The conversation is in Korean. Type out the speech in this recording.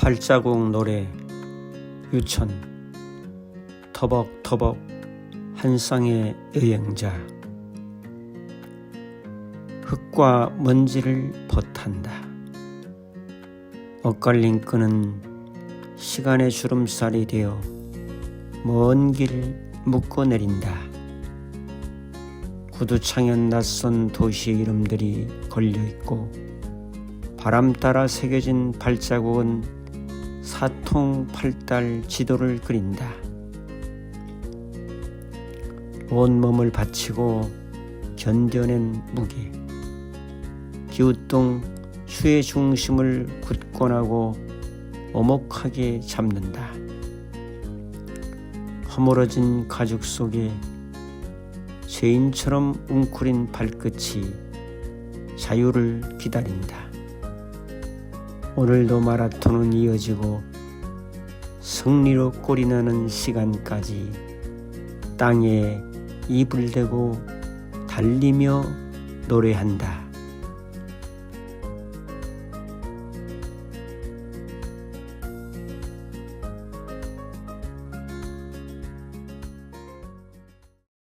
발자국 노래 유천 터벅터벅 한 쌍의 여행자. 흙과 먼지를 벗한다. 엇갈린 끈은 시간의 주름살이 되어 먼 길 묶어 내린다. 구두창엔 낯선 도시 이름들이 걸려 있고 바람 따라 새겨진 발자국은 사통 팔달 지도를 그린다. 온 몸을 바치고 견뎌낸 무게. 기우뚱 수의 중심을 굳건하고 오목하게 잡는다. 허물어진 가죽 속에 죄인처럼 웅크린 발끝이 자유를 기다린다. 오늘도 마라톤은 이어지고 승리로 꼴이 나는 시간까지 땅에 입을 대고 달리며 노래한다.